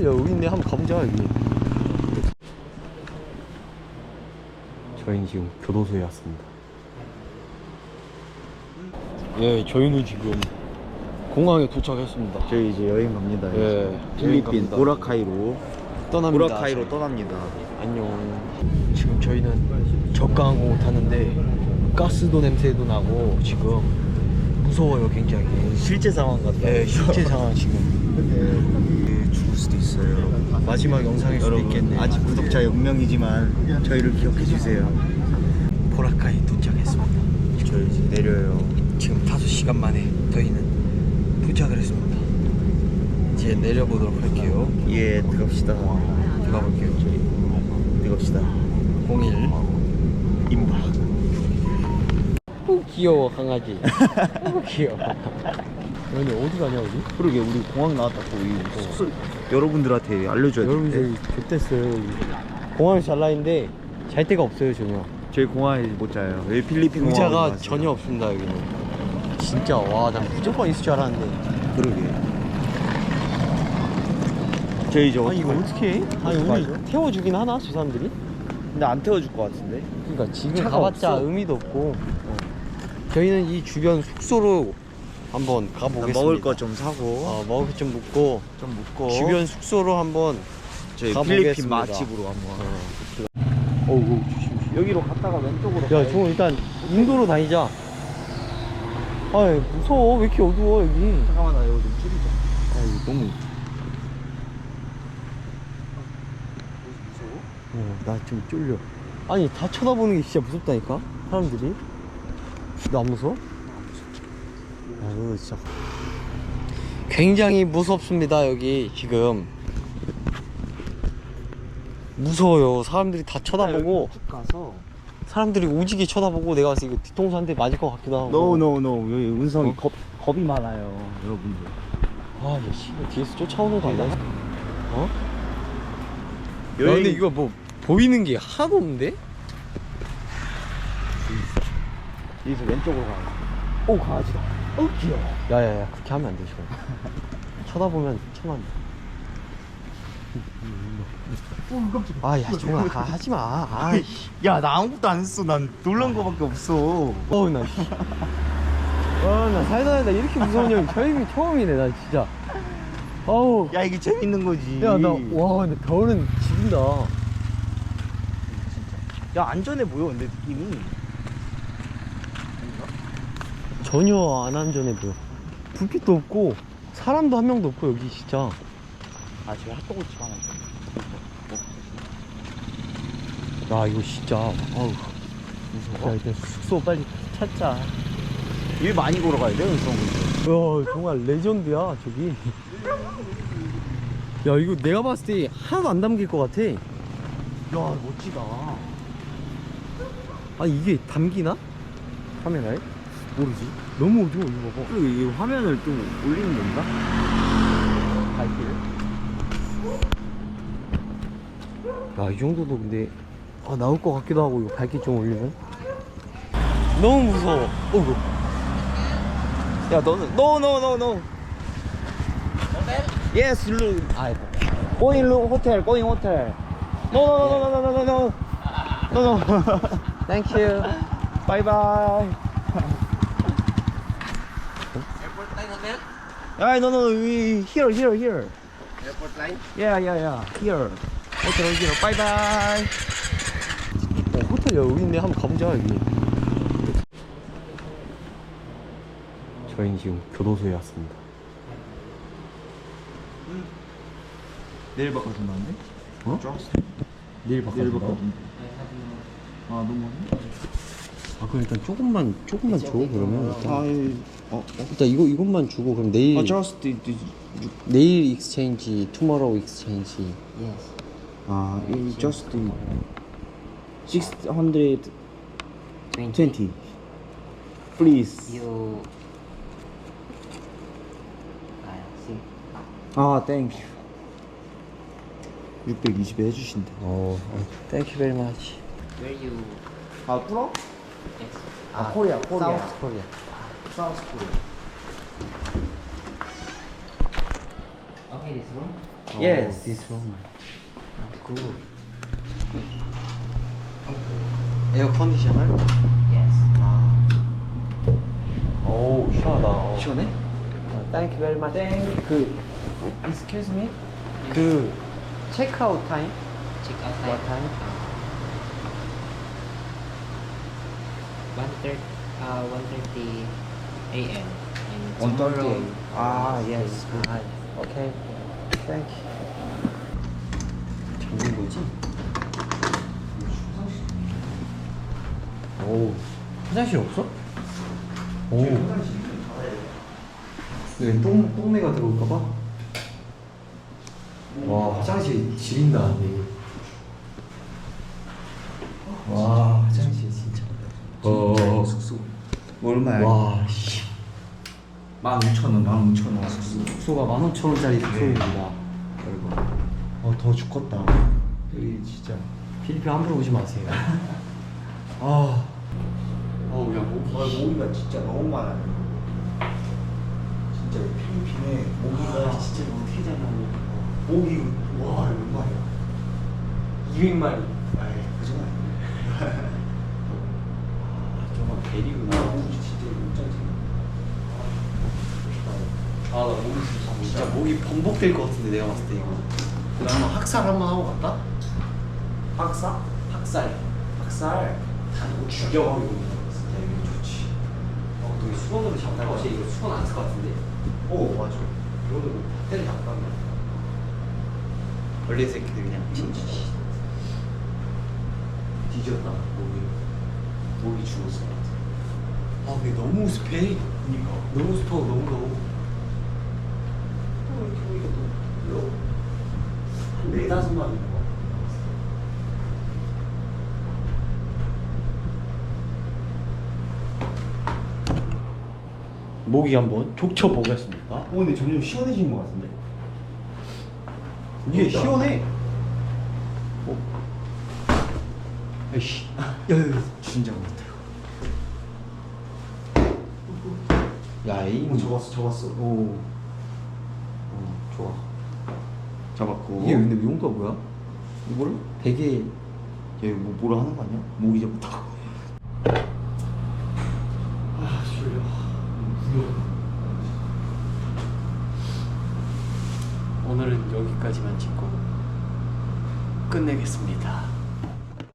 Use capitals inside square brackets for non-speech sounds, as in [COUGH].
호텔 여기 있네. 한번 가보자 여기. 저희는 지금 교도소에 왔습니다. 예, 저희는 지금 공항에 도착했습니다. 저희 이제 여행 갑니다. 예, 필리핀 갑니다. 보라카이로 떠납니다. 보라카이로 떠납니다. 안녕. 지금 저희는 저가항공을 타는데 가스도 냄새도 나고 지금 무서워요 굉장히. 실제 상황 같아요. 예, 실제 상황 지금 있어요. 마지막 영상일 수도 여러분 있겠네. 아직 구독자 0명이지만 저희를 기억해 주세요. 보라카이 도착했습니다. 저희 이제 내려요. 지금 5시간 만에 저희는 도착을 했습니다. 이제 내려보도록 할게요. 예, 들어갑시다. 들어가 볼게요. 들어갑시다. 01. 임박. 오, 귀여워 강아지. 오, [LAUGHS] 귀여워. 너네 어디 가냐 여기? 그러게 우리 공항 나왔다고 이 숙소 여러분들한테 알려줘야 돼. 여러분 저희 좋댔어요. 공항이 잘 나있는데 잘 데가 없어요 전혀. 저희 공항에 못 자요. 여기 필리핀 공항 의자가 전혀 없습니다 여기는. 진짜 와난 무조건 있을 줄 알았는데. 그러게. 저희 이제 아니 이거 어떻게 해? 아니 우리 맞아? 태워주긴 하나 저 사람들이? 근데 안 태워줄 것 같은데. 그러니까 지금 차가 가봤자 없어. 의미도 없고 어. 저희는 이 주변 숙소로 한번 가보겠습니다. 먹을 거 좀 사고 어, 먹을 거 좀 묵고 좀 묵고 주변 숙소로 한번 저희 가보겠습니다. 필리핀 맛집으로 한번. 어우 조심. 여기로 갔다가 왼쪽으로. 야, 저 일단 인도로 다니자. 아, 무서워. 왜 이렇게 어두워 여기? 잠깐만 나 이거 좀 줄이자. 아 이거 너무 어, 나좀 쫄려. 아니 다 쳐다보는 게 진짜 무섭다니까 사람들이. 나 안 무서워? 아, 이거 진짜. 굉장히 무섭습니다 여기 지금. 무서워요. 사람들이 다 쳐다보고 쭉 가서. 사람들이 오지게 쳐다보고 내가 이거 뒤통수 한 대 맞을 것 같기도 하고. No no no 여기 운성이 어? 겁 겁이 많아요 여러분들. 아, 야, 씨, 뒤에서 쫓아오는 거 아니야? 어? 야, 여행- 근데 이거 뭐 보이는 게 하나도 없는데? 여기서 왼쪽으로 가. 오 강아지다. 어 귀여워. 야야야 그렇게 하면 안 돼, 저거. [LAUGHS] 쳐다보면 쳐만 돼. 오 깜짝이야. 아, 야, 종아, 아, 하지 마. 아이씨. 야나 아무것도 안 했어. 난 놀란 거밖에 없어. 어우, 나, 씨. 아, 나 살다 살다 이렇게 무서운 형이 처음이, 처음이네, 나 진짜. 어우. 야 이게 재밌는 거지. 야, 나, 와, 근데 겨울은 지린다. 야 안전해 보여 근데 느낌이. 전혀 안 안전해 보여. 불빛도 없고, 사람도 한 명도 없고, 여기 진짜. 아 저기 핫도그 집 하나 있어. 야, 이거 진짜. 아우. 무서워. 야, 일단 숙소 빨리 찾자. 일 많이 걸어가야 돼 운성. 야 정말 레전드야 저기 야 이거 내가 봤을 때 하나도 안 담길 것 같아 야 멋지다. 아 이게 담기나? 카메라에? 모르지 너무 어두워 이거 봐봐 그리고 이 화면을 좀 올리는 건가? 밝기를 야이 정도도 근데 아 나올 것 같기도 하고 이거 밝기 좀 올리면 너무 무서워 어이구 야 너는 no no no no. Yes, look. 아 Going look hotel, going hotel. No no no no no no no no no no. 땡큐 bye bye. Airport line hotel? 야, no no we here here here. Airport line? Yeah yeah yeah here. hotel here. Bye bye. 어, 호텔 여기 있네 한번 가보자 여기 저희는 지금 교도소에 왔습니다 내일 바꿔 준다는데? 어? 내일 내일 바꿔준다. 아 너무 아 그럼 일단 조금만 조금만 줘 그러면 일단 아 어, 어. 일단 이거 이것만 주고 그럼 내일 아 just the, the, 내일 익스체인지 투모로우 익스체인지 아이 just the 620 please. You... Ah, see. 아 땡큐. 620에 해주신대. 어 땡큐 베리 마치 Where you... 아 뚫어? Yes. 아 코리아 코리아. 사우스 코리아 사우스 코리아. Okay. This room. Yes. this room. Good. 에어 컨디셔널? Yes. 아. 오, 시원하다. 시원해? Thank you very much. 땡. 그, excuse me? 그, 체크아웃 타임? Check out time. What time? One thirty. Uh, one thirty a.m. And 1:30 tomorrow. a.m. 아, yes. 아, 오케이. Thank you. 잠긴 거지? 오, 화장실 없어? 오. 왜 똥, 똥내가 들어올까봐? 와, 화장실 지린다. 와. 어, 숙소. 뭐 얼마야? 와, 씨. 15,000원, 15,000원 숙소. 숙소가 15,000원짜리 숙소입니다. 여러분. 어, 더 죽겠다. 여기 진짜. 필리핀 함부로 오지 마세요. [LAUGHS] 아. 어우, 야, 모기. 아, 모기가 진짜 너무 많아요. 진짜 필리핀에 모기가 진짜 어떻게 잡나 모기 와 얼마야? 200마리. 아이 거짓말. 정말 대리구나. 아, 아, 나 목이 진짜 진짜 목이 번복될 것 같은데 내가 봤을 때 이거. 나 한번 학살 한번 하고 갔다. 박사? 학살. 학살. 다 이거 죽여가고 이거. 진짜 이게 좋지. 어, 너 수건으로 잡다. 어제 이거 수건 안 쓸 것 같은데. 오, 맞아. 이거는 뭐 밧데를 잡다. 벌레 새끼들 그냥 진짜. 뒤졌다. 목이 목이 죽었을 것 같아. 아, 근데 너무 습해. 그니까. 너무 습하고 너무 더워. 또 이렇게 보니까 또 별로 한 네다섯 마리. 모기 한번 족쳐 보겠습니다. 오 근데 점점 시원해지는 것 같은데. 이게 그러니까. 시원해. 어. 아이씨. 야, 야, 야, 진짜 못해. 야, 이 오 잡았어 잡았어. 오. 어, 좋아. 잡았고. 이게 근데 용도가 뭐야? 이거를 베개 얘뭐 뭐라 하는 거 아니야? 모기 잡았다고. 아 졸려. 오늘은 여기까지만 찍고 끝내겠습니다.